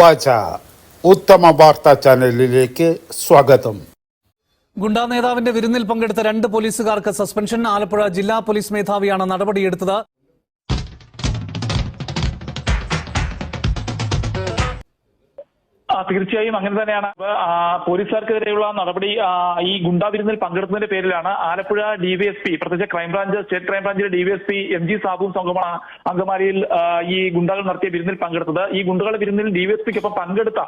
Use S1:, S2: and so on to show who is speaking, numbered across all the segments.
S1: ഉവാച ഉത്തമ വാർത്താ ചാനലിലേക്ക് സ്വാഗതം.
S2: ഗുണ്ടാ നേതാവിന്റെ വിരുന്നിൽ പങ്കെടുത്ത രണ്ട് പോലീസുകാർക്ക് സസ്പെൻഷൻ. ആലപ്പുഴ ജില്ലാ പോലീസ് മേധാവിയാണ് നടപടിയെടുത്തത്.
S3: തീർച്ചയായും അങ്ങനെ തന്നെയാണ്. പോലീസുകാർക്കെതിരെയുള്ള നടപടി ഈ ഗുണ്ടാ വിരുന്നിൽ പങ്കെടുത്തതിന്റെ പേരിലാണ് ആലപ്പുഴ ഡിവൈഎസ്പി പ്രത്യേകിച്ച് ക്രൈംബ്രാഞ്ച് സ്റ്റേറ്റ് ക്രൈംബ്രാഞ്ചിലെ ഡിവൈഎസ്പി എം ജി സാബുവും സംഘമാണ് അങ്കമാലിയിൽ ഈ ഗുണ്ടകൾ നടത്തിയ വിരുന്നിൽ പങ്കെടുത്തത്. ഈ ഗുണ്ടകളുടെ വിരുന്നിൽ ഡിവൈഎസ്പിക്കൊപ്പം പങ്കെടുത്ത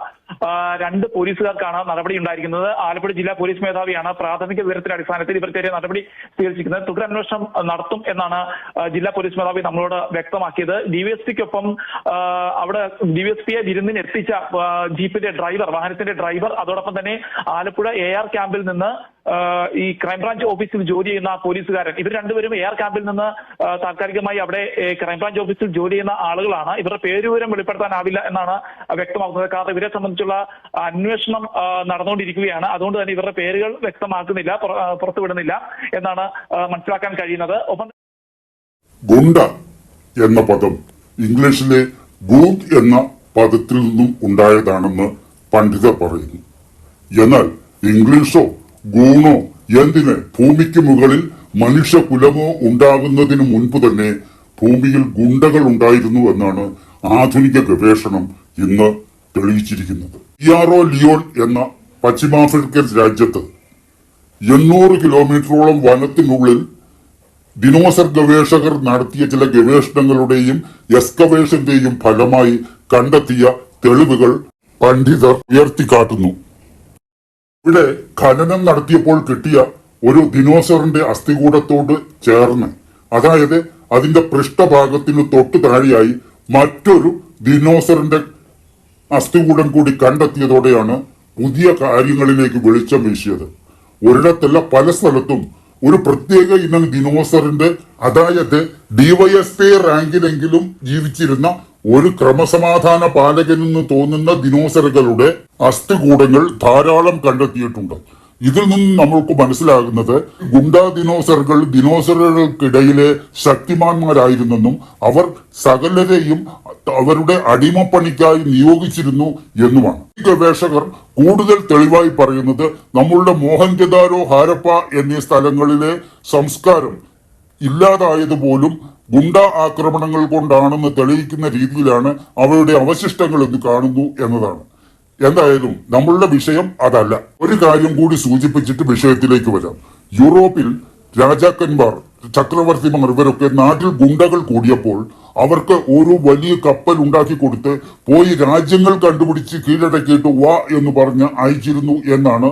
S3: രണ്ട് പോലീസുകാർക്കാണ് നടപടി ഉണ്ടായിരിക്കുന്നത്. ആലപ്പുഴ ജില്ലാ പോലീസ് മേധാവിയാണ് പ്രാഥമിക വിവരത്തിന്റെ അടിസ്ഥാനത്തിൽ ഇവർക്കെതിരെ നടപടി സ്വീകരിച്ചിരിക്കുന്നത്. തുടരന്വേഷണം നടത്തും എന്നാണ് ജില്ലാ പോലീസ് മേധാവി നമ്മളോട് വ്യക്തമാക്കിയത്. ഡിവൈഎസ്പിക്കൊപ്പം അവിടെ ഡിവൈഎസ്പിയെ വിരുന്നിന് എത്തിച്ച ആ, ജീപ്പിന്റെ ഡ്രൈവർ വാഹനത്തിന്റെ ഡ്രൈവർ അതോടൊപ്പം തന്നെ ആലപ്പുഴ എ ആർ ക്യാമ്പിൽ നിന്ന് ഈ ക്രൈംബ്രാഞ്ച് ഓഫീസിൽ ജോലി ചെയ്യുന്ന പോലീസുകാരൻ. ഇവർ രണ്ടുപേരും എ ആർ ക്യാമ്പിൽ നിന്ന് താൽക്കാലികമായി അവിടെ ക്രൈംബ്രാഞ്ച് ഓഫീസിൽ ജോലി ചെയ്യുന്ന ആളുകളാണ്. ഇവരുടെ പേരുവിവരം വെളിപ്പെടുത്താനാവില്ല എന്നാണ് വ്യക്തമാക്കുന്നത് കാരണം ഇവരെ സംബന്ധിച്ചുള്ള അന്വേഷണം നടന്നുകൊണ്ടിരിക്കുകയാണ്. അതുകൊണ്ട് തന്നെ ഇവരുടെ പേരുകൾ വ്യക്തമാക്കുന്നില്ല പുറത്തുവിടുന്നില്ല എന്നാണ് മനസ്സിലാക്കാൻ കഴിയുന്നത്. ഒപ്പം
S4: ഗുണ്ട എന്ന പദം ഇംഗ്ലീഷിലെ ഗൂഗ് എന്ന പദത്തിൽ നിന്നും ഉണ്ടായതാണെന്ന് പണ്ഡിതർ പറയുന്നു. എന്നാൽ ഇംഗ്ലീഷോ ഗൂണോ എന്തിന് ഭൂമിക്ക് മുകളിൽ മനുഷ്യകുലമോ ഉണ്ടാകുന്നതിന് മുൻപ് തന്നെ ഭൂമിയിൽ ഗുണ്ടകൾ ഉണ്ടായിരുന്നു എന്നാണ് ആധുനിക ഗവേഷണം ഇന്ന് തെളിയിച്ചിരിക്കുന്നത്. ഇയാറോ ലിയോൺ എന്ന പശ്ചിമാഫ്രിക്കൻ രാജ്യത്ത് എണ്ണൂറ് കിലോമീറ്ററോളം വനത്തിനുള്ളിൽ ദിനോസർ ഗവേഷകർ നടത്തിയ ചില ഗവേഷണങ്ങളുടെയും എക്സ്കവേഷന്റെയും ഫലമായി കണ്ടെത്തിയ തെളിവുകൾ പണ്ഡിതർ ഉയർത്തിക്കാട്ടുന്നു. ഇവിടെ ഖനനം നടത്തിയപ്പോൾ കിട്ടിയ ഒരു ദിനോസറിന്റെ അസ്ഥികൂടത്തോട് ചേർന്ന് അതായത് അതിന്റെ പൃഷ്ഠഭാഗത്തിന് തൊട്ടു താഴെയായി മറ്റൊരു ദിനോസറിന്റെ അസ്ഥികൂടം കൂടി കണ്ടെത്തിയതോടെയാണ് പുതിയ കാര്യങ്ങളിലേക്ക് വെളിച്ചം വീശിയത്. ഒരിടത്തല്ല പല സ്ഥലത്തും ഒരു പ്രത്യേക ഇനം ദിനോസറിന്റെ അതായത് ഡിവൈഎസ്പി റാങ്കിലെങ്കിലും ജീവിച്ചിരുന്ന ഒരു ക്രമസമാധാന പാലകനെന്ന് തോന്നുന്ന ദിനോസറുകളുടെ അസ്ഥികൂടങ്ങൾ ധാരാളം കണ്ടെത്തിയിട്ടുണ്ട്. ഇതിൽ നിന്നും നമ്മൾക്ക് മനസ്സിലാകുന്നത് ഗുണ്ടാ ദിനോസറുകൾ ദിനോസറുകൾക്കിടയിലെ ശക്തിമാന്മാരായിരുന്നെന്നും അവർ സകലരെയും അവരുടെ അടിമപ്പണിക്കായി നിയോഗിച്ചിരുന്നു എന്നുമാണ്. ഈ ഗവേഷകർ കൂടുതൽ തെളിവായി പറയുന്നത് നമ്മളുടെ മോഹൻജദാരോ ഹാരപ്പ എന്നീ സ്ഥലങ്ങളിലെ സംസ്കാരം ഇല്ലാതായതുപോലും ഗുണ്ട ആക്രമണങ്ങൾ കൊണ്ടാണെന്ന് തെളിയിക്കുന്ന രീതിയിലാണ് അവരുടെ അവശിഷ്ടങ്ങൾ എന്ന് കാണുന്നു എന്നതാണ്. എന്തായാലും നമ്മളുടെ വിഷയം അതല്ല. ഒരു കാര്യം കൂടി സൂചിപ്പിച്ചിട്ട് വിഷയത്തിലേക്ക് വരാം. യൂറോപ്പിൽ രാജാക്കന്മാർ ചക്രവർത്തിമാർ ഇവരൊക്കെ നാട്ടിൽ ഗുണ്ടകൾ കൂടിയപ്പോൾ അവർക്ക് ഒരു വലിയ കപ്പൽ ഉണ്ടാക്കി കൊടുത്ത് പോയി രാജ്യങ്ങൾ കണ്ടുപിടിച്ച് കീഴടക്കിയിട്ട് വാ എന്ന് പറഞ്ഞ് അയച്ചിരുന്നു എന്നാണ്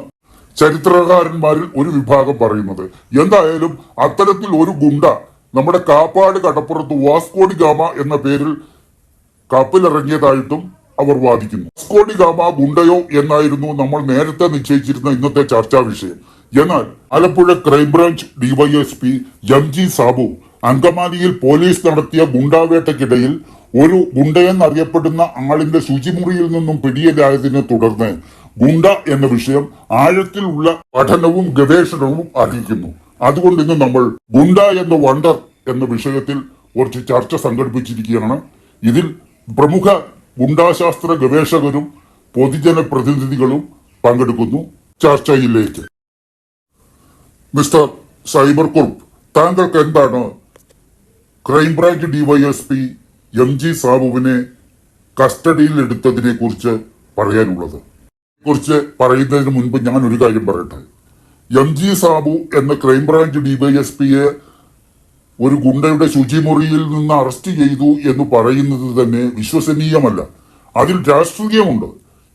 S4: ചരിത്രകാരന്മാരിൽ ഒരു വിഭാഗം പറയുന്നത്. എന്തായാലും അത്തരത്തിൽ ഒരു ഗുണ്ട നമ്മുടെ കാപ്പാട് കടപ്പുറത്ത് വാസ്കോഡി ഗാമ എന്ന പേരിൽ കപ്പലിറങ്ങിയതായിട്ടും അവർ വാദിക്കുന്നു. വാസ്കോഡി ഗാമ ഗുണ്ടയോ എന്നായിരുന്നു നമ്മൾ നേരത്തെ നിശ്ചയിച്ചിരുന്ന ഇന്നത്തെ ചർച്ചാ വിഷയം. എന്നാൽ Alappuzha crime branch DYSP M G Sabu അങ്കമാലിയിൽ പോലീസ് നടത്തിയ ഗുണ്ടാവേട്ടയ്ക്കിടയിൽ ഒരു ഗുണ്ടയെന്നറിയപ്പെടുന്ന ആളിന്റെ ശുചിമുറിയിൽ നിന്നും പിടിയിലായതിനെ തുടർന്ന് ഗുണ്ട എന്ന വിഷയം ആഴത്തിലുള്ള പഠനവും ഗവേഷണവും അറിയിക്കുന്നു അതുകൊണ്ട് ഇന്ന് നമ്മൾ ഗുണ്ട എന്ന വണ്ടർ എന്ന വിഷയത്തിൽ കുറച്ച് ചർച്ച സംഘടിപ്പിച്ചിരിക്കുകയാണ്. ഇതിൽ പ്രമുഖ ഗുണ്ടാശാസ്ത്ര ഗവേഷകരും പൊതുജന പ്രതിനിധികളും പങ്കെടുക്കുന്നു. ചർച്ചയിലേക്ക്. മിസ്റ്റർ സൈബർ കുറുപ്പ് താങ്കൾക്ക് എന്താണ് crime branch DYSP M G സാബുവിനെ കസ്റ്റഡിയിൽ എടുത്തതിനെ കുറിച്ച് പറയാനുള്ളത്? കുറിച്ച് പറയുന്നതിന് മുൻപ് ഞാൻ ഒരു കാര്യം പറയട്ടെ. എം ജി സാബു എന്ന ക്രൈംബ്രാഞ്ച് ഡിവൈഎസ്പിയെ ഒരു ഗുണ്ടയുടെ ശുചിമുറിയിൽ നിന്ന് അറസ്റ്റ് ചെയ്തു എന്ന് പറയുന്നത് തന്നെ വിശ്വസനീയമല്ല. അതിൽ രാഷ്ട്രീയമുണ്ട്.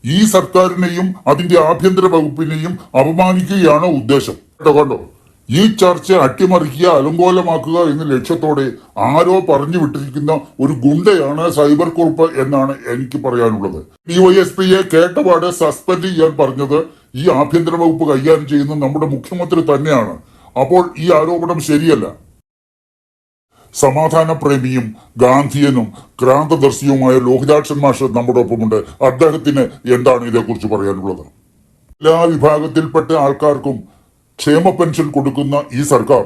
S4: ഈ സർക്കാരിനെയും അതിന്റെ ആഭ്യന്തര വകുപ്പിനെയും അപമാനിക്കുകയാണ് ഉദ്ദേശം. കണ്ടോ ഈ ചർച്ച അട്ടിമറിക്കുക അലങ്കോലമാക്കുക എന്ന ലക്ഷ്യത്തോടെ ആരോ പറഞ്ഞു വിട്ടിരിക്കുന്ന ഒരു ഗുണ്ടയാണ് സൈബർ കുറുപ്പ് എന്നാണ് എനിക്ക് പറയാനുള്ളത്. ഡിവൈഎസ്പിയെ കേട്ടപാട് സസ്പെൻഡ് ചെയ്യാൻ പറഞ്ഞത് ഈ ആഭ്യന്തര വകുപ്പ് കൈകാര്യം ചെയ്യുന്ന നമ്മുടെ മുഖ്യമന്ത്രി തന്നെയാണ്. അപ്പോൾ ഈ ആരോപണം ശരിയല്ല. സമാധാന പ്രേമിയും ഗാന്ധിയനും ക്രാന്തദർശിയുമായ ലോഹിതാക്ഷൻ മാഷ് നമ്മുടെ ഒപ്പമുണ്ട് അദ്ദേഹത്തിന് എന്താണ് ഇതേക്കുറിച്ച് പറയാനുള്ളത്? എല്ലാ വിഭാഗത്തിൽപ്പെട്ട ആൾക്കാർക്കും ക്ഷേമ പെൻഷൻ കൊടുക്കുന്ന ഈ സർക്കാർ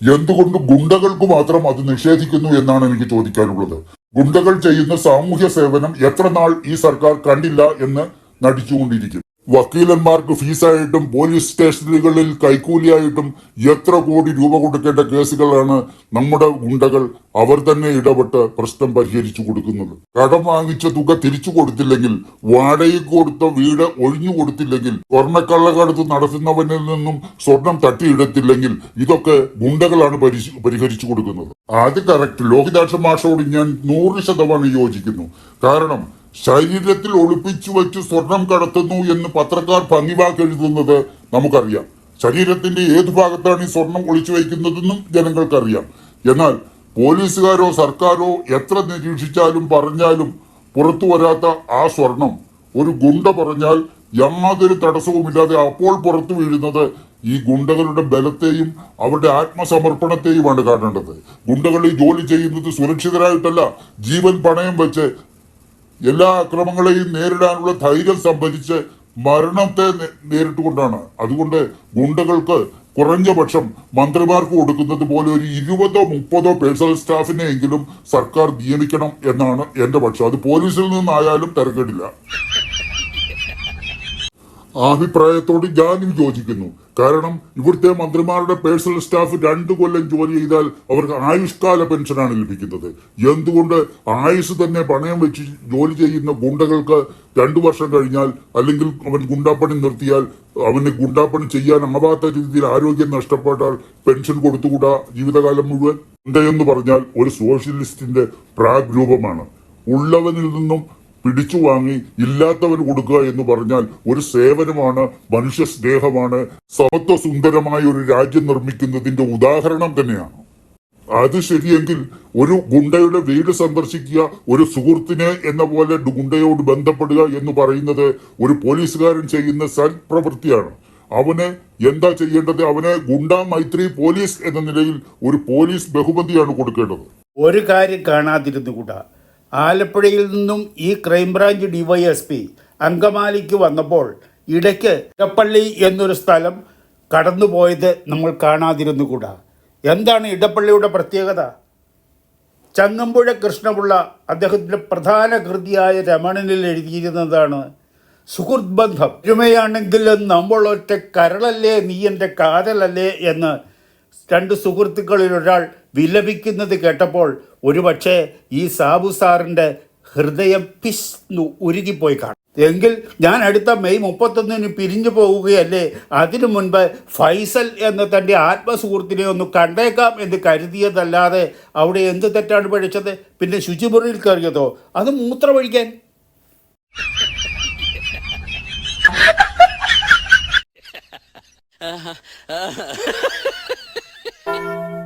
S4: എന്തുകൊണ്ട് ഗുണ്ടകൾക്ക് മാത്രം അത് നിഷേധിക്കുന്നു എന്നാണ് എനിക്ക് ചോദിക്കാനുള്ളത്? ഗുണ്ടകൾ ചെയ്യുന്ന സാമൂഹ്യ സേവനം എത്ര നാൾ ഈ സർക്കാർ കണ്ടില്ല എന്ന് നടിച്ചുകൊണ്ടിരിക്കും. വക്കീലന്മാർക്ക് ഫീസായിട്ടും പോലീസ് സ്റ്റേഷനുകളിൽ കൈക്കൂലിയായിട്ടും എത്ര കോടി രൂപ കൊടുക്കേണ്ട കേസുകളാണ് നമ്മുടെ ഗുണ്ടകൾ അവർ തന്നെ ഇടപെട്ട് പ്രശ്നം പരിഹരിച്ചു കൊടുക്കുന്നത്. കടം വാങ്ങിച്ച തുക തിരിച്ചു കൊടുത്തില്ലെങ്കിൽ വാടകയ്ക്ക് കൊടുത്ത വീട് ഒഴിഞ്ഞു കൊടുത്തില്ലെങ്കിൽ സ്വർണക്കള്ളക്കടത്ത് നടത്തുന്നവനിൽ നിന്നും സ്വർണം തട്ടിയിടത്തില്ലെങ്കിൽ ഇതൊക്കെ ഗുണ്ടകളാണ് പരിഹരിച്ചു കൊടുക്കുന്നത്. അത് കറക്റ്റ് ലോഹിതാക്ഷ മാഷോട് ഞാൻ നൂറ് ശതമാനം യോജിക്കുന്നു. കാരണം ശരീരത്തിൽ ഒളിപ്പിച്ചു വെച്ച് സ്വർണം കടത്തുന്നു എന്ന് പത്രക്കാർ ഭംഗിവാക്ക് എഴുതുന്നത് നമുക്കറിയാം. ശരീരത്തിന്റെ ഏത് ഭാഗത്താണ് ഈ സ്വർണം ഒളിച്ചു വയ്ക്കുന്നതെന്നും ജനങ്ങൾക്കറിയാം. എന്നാൽ പോലീസുകാരോ സർക്കാരോ എത്ര നിരീക്ഷിച്ചാലും പറഞ്ഞാലും പുറത്തു വരാത്ത ആ സ്വർണം ഒരു ഗുണ്ട പറഞ്ഞാൽ യാതൊരു തടസ്സവുമില്ലാതെ അപ്പോൾ പുറത്തു വീഴുന്നത് ഈ ഗുണ്ടകളുടെ ബലത്തെയും അവരുടെ ആത്മസമർപ്പണത്തെയുമാണ് കാണേണ്ടത്. ഗുണ്ടകൾ ഈ ജോലി ചെയ്യുന്നത് സുരക്ഷിതരായിട്ടല്ല ജീവൻ പണയം വെച്ച് എല്ലാ അക്രമങ്ങളെയും നേരിടാനുള്ള ധൈര്യം സംഭരിച്ച് മരണത്തെ നേരിട്ടുകൊണ്ടാണ്. അതുകൊണ്ട് ഗുണ്ടകൾക്ക് കുറഞ്ഞ പക്ഷം മന്ത്രിമാർക്ക് കൊടുക്കുന്നത് പോലെ ഒരു ഇരുപതോ മുപ്പതോ പേഴ്സണൽ സ്റ്റാഫിനെ എങ്കിലും സർക്കാർ നിയമിക്കണം എന്നാണ് എന്റെ പക്ഷം. അത് പോലീസിൽ നിന്നായാലും തിരക്കേടില്ല. ആ അഭിപ്രായത്തോട് ഞാനും യോജിക്കുന്നു. കാരണം ഇവിടുത്തെ മന്ത്രിമാരുടെ പേഴ്സണൽ സ്റ്റാഫ് രണ്ടു കൊല്ലം ജോലി ചെയ്താൽ അവർക്ക് ആയുഷ്കാല പെൻഷനാണ് ലഭിക്കുന്നത്. എന്തുകൊണ്ട് ആയുസ് തന്നെ പണയം വെച്ച് ജോലി ചെയ്യുന്ന ഗുണ്ടകൾക്ക് രണ്ടു വർഷം കഴിഞ്ഞാൽ അല്ലെങ്കിൽ അവൻ ഗുണ്ടാപ്പണി നിർത്തിയാൽ അവന് ഗുണ്ടാപ്പണി ചെയ്യാനാവാത്ത രീതിയിൽ ആരോഗ്യം നഷ്ടപ്പെട്ടാൽ പെൻഷൻ കൊടുത്തുകൂടാ ജീവിതകാലം മുഴുവൻ? ഗുണ്ടയെന്ന് പറഞ്ഞാൽ ഒരു സോഷ്യലിസ്റ്റിന്റെ പ്രാഗ്രൂപമാണ് ഉള്ളവനിൽ നിന്നും പിടിച്ചു വാങ്ങി ഇല്ലാത്തവന് കൊടുക്കുക എന്ന് പറഞ്ഞാൽ ഒരു സേവനമാണ് മനുഷ്യ സ്നേഹമാണ്. സമത്വ സുന്ദരമായ ഒരു രാജ്യം നിർമ്മിക്കുന്നതിന്റെ ഉദാഹരണം തന്നെയാണ്. അത് ശരിയെങ്കിൽ ഒരു ഗുണ്ടയുടെ വീട് സന്ദർശിക്കുക ഒരു സുഹൃത്തിനെ എന്ന പോലെ ഗുണ്ടയോട് ബന്ധപ്പെടുക എന്ന് പറയുന്നത് ഒരു പോലീസുകാരൻ ചെയ്യുന്ന സൽപ്രവൃത്തിയാണ്. അവന് എന്താ ചെയ്യേണ്ടത്? അവന് ഗുണ്ട മൈത്രി പോലീസ് എന്ന നിലയിൽ ഒരു പോലീസ് ബഹുമതിയാണ് കൊടുക്കേണ്ടത്.
S1: ഒരു കാര്യം കാണാതിരുന്നുകൂടാ? ആലപ്പുഴയിൽ നിന്നും ഈ ക്രൈംബ്രാഞ്ച് ഡിവൈഎസ്പി അങ്കമാലിക്ക് വന്നപ്പോൾ ഇടയ്ക്ക് ഇടപ്പള്ളി എന്നൊരു സ്ഥലം കടന്നുപോയത് നമ്മൾ കാണാതിരുന്നുകൂടാ. എന്താണ് ഇടപ്പള്ളിയുടെ പ്രത്യേകത? ചങ്ങമ്പുഴ കൃഷ്ണപിള്ള അദ്ദേഹത്തിന്റെ പ്രധാന കൃതിയായ രമണനിൽ എഴുതിയിരുന്നതാണ് സുഹൃത് ബന്ധം ഒരുമയാണെങ്കിലും നമ്മളൊറ്റ കരളല്ലേ നീ എന്റെ കാതലല്ലേ എന്ന് രണ്ട് സുഹൃത്തുക്കളിൽ ഒരാൾ വിലപിക്കുന്നത് കേട്ടപ്പോൾ ഒരുപക്ഷെ ഈ സാബു സാറിന്റെ ഹൃദയം പിസ്ന്നു ഉരുകിപ്പോയി കാണും. എങ്കിൽ ഞാൻ അടുത്ത മെയ് മുപ്പത്തൊന്നിന് പിരിഞ്ഞു പോവുകയല്ലേ അതിനു മുൻപ് ഫൈസൽ എന്ന തന്റെ ആത്മസുഹൃത്തിനെ ഒന്ന് കണ്ടേക്കാം എന്ന് കരുതിയതല്ലാതെ അവിടെ എന്ത് തെറ്റാണ് പഠിച്ചത്? പിന്നെ ശുചിമുറിയിൽ കയറിയതോ? അത് മൂത്രമൊഴിക്കാൻ.